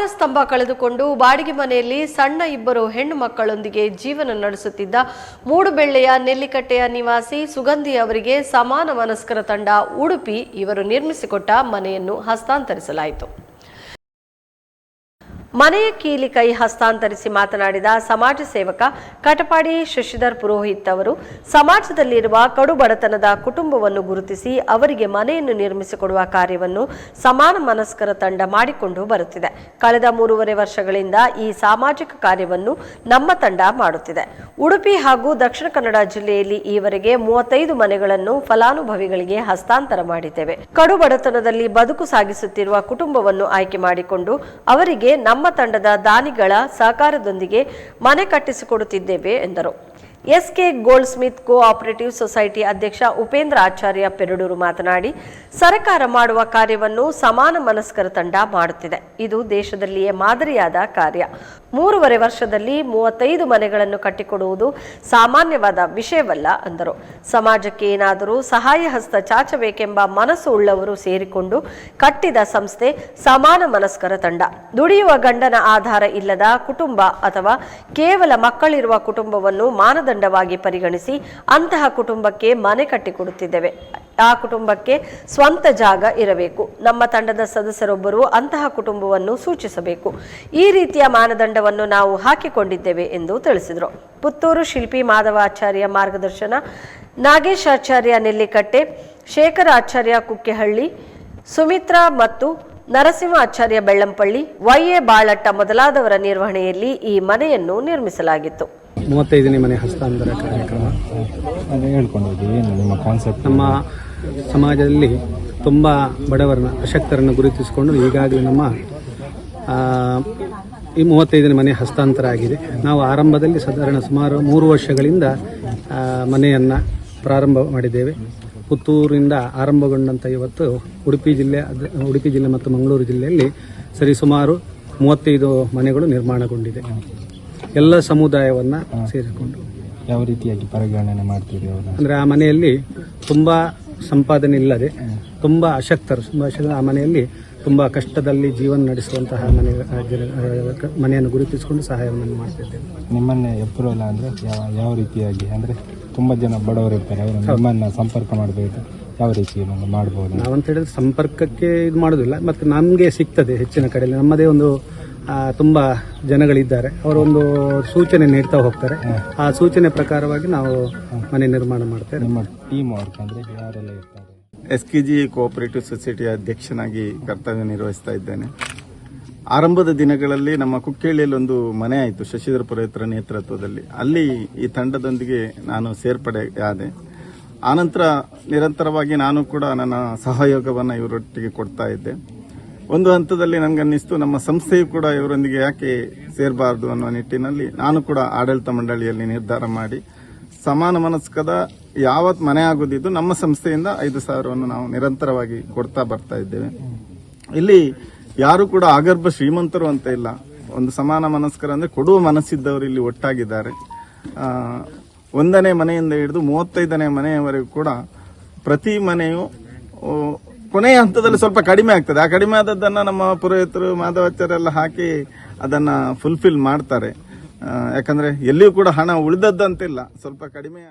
ಆಧಾರ ಸ್ತಂಭ ಕಳೆದುಕೊಂಡು ಬಾಡಿಗೆ ಮನೆಯಲ್ಲಿ ಸಣ್ಣ ಇಬ್ಬರು ಹೆಣ್ಣು ಮಕ್ಕಳೊಂದಿಗೆ ಜೀವನ ನಡೆಸುತ್ತಿದ್ದ ಮೂಡುಬೆಳ್ಳೆಯ ನೆಲ್ಲಿಕಟ್ಟೆಯ ನಿವಾಸಿ ಸುಗಂಧಿ ಅವರಿಗೆ ಸಮಾನ ಮನಸ್ಕರ ತಂಡ ಉಡುಪಿ ಇವರು ನಿರ್ಮಿಸಿಕೊಟ್ಟ ಮನೆಯನ್ನು ಹಸ್ತಾಂತರಿಸಲಾಯಿತು. ಮನೆಯ ಕೀಲಿ ಕೈ ಹಸ್ತಾಂತರಿಸಿ ಮಾತನಾಡಿದ ಸಮಾಜ ಸೇವಕ ಕಟಪಾಡಿ ಶಶಿಧರ್ ಪುರೋಹಿತ್ ಅವರು, ಸಮಾಜದಲ್ಲಿರುವ ಕಡು ಬಡತನದ ಕುಟುಂಬವನ್ನು ಗುರುತಿಸಿ ಅವರಿಗೆ ಮನೆಯನ್ನು ನಿರ್ಮಿಸಿಕೊಡುವ ಕಾರ್ಯವನ್ನು ಸಮಾನ ಮನಸ್ಕರ ತಂಡ ಮಾಡಿಕೊಂಡು ಬರುತ್ತಿದೆ. ಕಳೆದ ಮೂರುವರೆ ವರ್ಷಗಳಿಂದ ಈ ಸಾಮಾಜಿಕ ಕಾರ್ಯವನ್ನು ನಮ್ಮ ತಂಡ ಮಾಡುತ್ತಿದೆ. ಉಡುಪಿ ಹಾಗೂ ದಕ್ಷಿಣ ಕನ್ನಡ ಜಿಲ್ಲೆಯಲ್ಲಿ ಈವರೆಗೆ ಮೂವತ್ತೈದು ಮನೆಗಳನ್ನು ಫಲಾನುಭವಿಗಳಿಗೆ ಹಸ್ತಾಂತರ ಮಾಡಿದ್ದೇವೆ. ಕಡು ಬಡತನದಲ್ಲಿ ಬದುಕು ಸಾಗಿಸುತ್ತಿರುವ ಕುಟುಂಬವನ್ನು ಆಯ್ಕೆ ಮಾಡಿಕೊಂಡು ಅವರಿಗೆ ನಮ್ಮ ತಂಡದ ದಾನಿಗಳ ಸಹಕಾರದೊಂದಿಗೆ ಮನೆ ಕಟ್ಟಿಸಿಕೊಡುತ್ತಿದ್ದೇವೆ ಎಂದರು. S K goldsmith cooperative society ಅಧ್ಯಕ್ಷ ಉಪೇಂದ್ರ ಆಚಾರ್ಯ ಪೆರಡೂರು ಮಾತನಾಡಿ, ಸರ್ಕಾರ ಮಾಡುವ ಕಾರ್ಯವನ್ನು ಸಮಾನ ಮನಸ್ಕರ ತಂಡ ಮಾಡುತ್ತಿದೆ. ಇದು ದೇಶದಲ್ಲಿಯೇ ಮಾದರಿಯಾದ ಕಾರ್ಯ. ಮೂರುವರೆ ವರ್ಷದಲ್ಲಿ ಮೂವತ್ತೈದು ಮನೆಗಳನ್ನು ಕಟ್ಟಿಕೊಡುವುದು ಸಾಮಾನ್ಯವಾದ ವಿಷಯವಲ್ಲ, ಅಂದರು. ಸಮಾಜಕ್ಕೆ ಏನಾದರೂ ಸಹಾಯ ಹಸ್ತ ಚಾಚಬೇಕೆಂಬ ಮನಸ್ಸು ಉಳ್ಳವರು ಸೇರಿಕೊಂಡು ಕಟ್ಟಿದ ಸಂಸ್ಥೆ ಸಮಾನ ಮನಸ್ಕರ ತಂಡ. ದುಡಿಯುವ ಗಂಡನ ಆಧಾರ ಇಲ್ಲದ ಕುಟುಂಬ ಅಥವಾ ಕೇವಲ ಮಕ್ಕಳಿರುವ ಕುಟುಂಬವನ್ನು ಮಾನದಂಡವಾಗಿ ಪರಿಗಣಿಸಿ ಅಂತಹ ಕುಟುಂಬಕ್ಕೆ ಮನೆ ಕಟ್ಟಿಕೊಡುತ್ತಿದ್ದೇವೆ. ಆ ಕುಟುಂಬಕ್ಕೆ ಸ್ವಂತ ಜಾಗ ಇರಬೇಕು. ನಮ್ಮ ತಂಡದ ಸದಸ್ಯರೊಬ್ಬರು ಅಂತಹ ಕುಟುಂಬವನ್ನು ಸೂಚಿಸಬೇಕು. ಈ ರೀತಿಯ ಮಾನದಂಡವನ್ನು ನಾವು ಹಾಕಿಕೊಂಡಿದ್ದೇವೆ ಎಂದು ತಿಳಿಸಿದರು. ಪುತ್ತೂರು ಶಿಲ್ಪಿ ಮಾಧವಾಚಾರ್ಯ ಮಾರ್ಗದರ್ಶನ ನಾಗೇಶ್ ಆಚಾರ್ಯ ನೆಲ್ಲಿಕಟ್ಟೆ, ಶೇಖರ ಆಚಾರ್ಯ ಕುಕ್ಕೆಹಳ್ಳಿ, ಸುಮಿತ್ರಾ ಮತ್ತು ನರಸಿಂಹ ಆಚಾರ್ಯ ಬೆಳ್ಳಂಪಳ್ಳಿ ವೈಎ ಬಾಳಟ್ಟ ಮೊದಲಾದವರ ನಿರ್ವಹಣೆಯಲ್ಲಿ ಈ ಮನೆಯನ್ನು ನಿರ್ಮಿಸಲಾಗಿತ್ತು. ಮೂವತ್ತೈದನೇ ಮನೆ ಹಸ್ತಾಂತರ ಕಾರ್ಯಕ್ರಮ. ಹೇಳ್ಕೊಂಡಿದ್ದೀವಿ ನಿಮ್ಮ ಕಾನ್ಸೆಪ್ಟ್ ನಮ್ಮ ಸಮಾಜದಲ್ಲಿ ತುಂಬ ಬಡವರನ್ನ ಅಶಕ್ತರನ್ನು ಗುರುತಿಸಿಕೊಂಡು ಈಗಾಗಲೇ ನಮ್ಮ ಈ ಮೂವತ್ತೈದನೇ ಮನೆ ಹಸ್ತಾಂತರ ಆಗಿದೆ. ನಾವು ಆರಂಭದಲ್ಲಿ ಸಾಧಾರಣ ಸುಮಾರು ಮೂರು ವರ್ಷಗಳಿಂದ ಮನೆಯನ್ನು ಪ್ರಾರಂಭ ಮಾಡಿದ್ದೇವೆ. ಪುತ್ತೂರಿಂದ ಆರಂಭಗೊಂಡಂಥ ಇವತ್ತು ಉಡುಪಿ ಜಿಲ್ಲೆ ಉಡುಪಿ ಜಿಲ್ಲೆ ಮತ್ತು ಮಂಗಳೂರು ಜಿಲ್ಲೆಯಲ್ಲಿ ಸರಿಸುಮಾರು ಮೂವತ್ತೈದು ಮನೆಗಳು ನಿರ್ಮಾಣಗೊಂಡಿದೆ. ಎಲ್ಲ ಸಮುದಾಯವನ್ನು ಸೇರಿಕೊಂಡು. ಯಾವ ರೀತಿಯಾಗಿ ಪರಿಗಣನೆ ಮಾಡ್ತೀವಿ ಅವರು? ಅಂದರೆ ಆ ಮನೆಯಲ್ಲಿ ತುಂಬ ಸಂಪಾದನೆ ಇಲ್ಲದೆ ತುಂಬ ಅಶಕ್ತರು ತುಂಬ ಅಶಕ್ತ ಆ ಮನೆಯಲ್ಲಿ ತುಂಬ ಕಷ್ಟದಲ್ಲಿ ಜೀವನ ನಡೆಸುವಂತಹ ಮನೆ ಮನೆಯನ್ನು ಗುರುತಿಸಿಕೊಂಡು ಸಹಾಯವನ್ನು ಮಾಡ್ತಿದ್ದೇವೆ. ನಿಮ್ಮನ್ನೇ ಎಪ್ರೂವಲ್ ಅಂದರೆ ಯಾವ ಯಾವ ರೀತಿಯಾಗಿ ಅಂದರೆ ತುಂಬ ಜನ ಬಡವರು ಇರ್ತಾರೆ ಅವರು ನಿಮ್ಮನ್ನು ಸಂಪರ್ಕ ಮಾಡಬೇಕು. ಯಾವ ರೀತಿ ಮಾಡ್ಬೋದು? ನಾವಂತ ಹೇಳಿದ್ರೆ ಸಂಪರ್ಕಕ್ಕೆ ಇದು ಮಾಡೋದಿಲ್ಲ ಮತ್ತು ನಮಗೆ ಸಿಗ್ತದೆ ಹೆಚ್ಚಿನ ಕಡೆಯಲ್ಲಿ. ನಮ್ಮದೇ ಒಂದು ತುಂಬ ಜನಗಳಿದ್ದಾರೆ. ಅವರೊಂದು ಸೂಚನೆ ನೀಡ್ತಾ ಹೋಗ್ತಾರೆ. ಆ ಸೂಚನೆ ಪ್ರಕಾರವಾಗಿ ನಾವು ಮನೆ ನಿರ್ಮಾಣ ಮಾಡ್ತೇವೆ. ನಮ್ಮ ಟೀಮ್ ವರ್ಕ್ ಅಂದರೆ ಯಾರೆಲ್ಲ ಇರ್ತಾರೆ? ಎಸ್ ಕೆ ಜಿ ಕೋಆಪರೇಟಿವ್ ಸೊಸೈಟಿಯ ಅಧ್ಯಕ್ಷನಾಗಿ ಕರ್ತವ್ಯ ನಿರ್ವಹಿಸ್ತಾ ಇದ್ದೇನೆ. ಆರಂಭದ ದಿನಗಳಲ್ಲಿ ನಮ್ಮ ಕುಕ್ಕೇಳಿಯಲ್ಲಿ ಒಂದು ಮನೆ ಆಯಿತು ಶಶಿಧರ ಪುರೋಹಿತರ ನೇತೃತ್ವದಲ್ಲಿ. ಅಲ್ಲಿ ಈ ತಂಡದೊಂದಿಗೆ ನಾನು ಸೇರ್ಪಡೆ ಆದೆ. ಆನಂತರ ನಿರಂತರವಾಗಿ ನಾನು ಕೂಡ ನನ್ನ ಸಹಯೋಗವನ್ನು ಇವರೊಟ್ಟಿಗೆ ಕೊಡ್ತಾ ಇದ್ದೆ. ಒಂದು ಹಂತದಲ್ಲಿ ನನಗನ್ನಿಸ್ತು, ನಮ್ಮ ಸಂಸ್ಥೆಯು ಕೂಡ ಇವರೊಂದಿಗೆ ಯಾಕೆ ಸೇರಬಾರದು ಅನ್ನೋ ನಿಟ್ಟಿನಲ್ಲಿ ನಾನು ಕೂಡ ಆಡಳಿತ ಮಂಡಳಿಯಲ್ಲಿ ನಿರ್ಧಾರ ಮಾಡಿ, ಸಮಾನ ಮನಸ್ಕದ ಯಾವತ್ ಮನೆ ಆಗೋದಿದ್ದು ನಮ್ಮ ಸಂಸ್ಥೆಯಿಂದ ಐದು ಸಾವಿರವನ್ನು ನಾವು ನಿರಂತರವಾಗಿ ಕೊಡ್ತಾ ಬರ್ತಾ ಇದ್ದೇವೆ. ಇಲ್ಲಿ ಯಾರು ಕೂಡ ಆಗರ್ಭ ಶ್ರೀಮಂತರು ಅಂತ ಇಲ್ಲ. ಒಂದು ಸಮಾನ ಮನಸ್ಕರ ಅಂದ್ರೆ ಕೊಡುವ ಮನಸ್ಸಿದ್ದವರು ಇಲ್ಲಿ ಒಟ್ಟಾಗಿದ್ದಾರೆ. ಒಂದನೇ ಮನೆಯಿಂದ ಹಿಡಿದು ಮೂವತ್ತೈದನೇ ಮನೆಯವರೆಗೂ ಕೂಡ ಪ್ರತಿ ಮನೆಯು ಕೊನೆಯ ಹಂತದಲ್ಲಿ ಸ್ವಲ್ಪ ಕಡಿಮೆ ಆಗ್ತದೆ. ಆ ಕಡಿಮೆ ಆದದ್ದನ್ನ ನಮ್ಮ ಪುರೋಹಿತರು ಮಾಧವಾಚಾರ್ಯ ಹಾಕಿ ಅದನ್ನ ಫುಲ್ಫಿಲ್ ಮಾಡ್ತಾರೆ. ಯಾಕಂದ್ರೆ ಎಲ್ಲಿಯೂ ಕೂಡ ಹಣ ಉಳಿದದ್ದಂತಿಲ್ಲ. ಸ್ವಲ್ಪ ಕಡಿಮೆ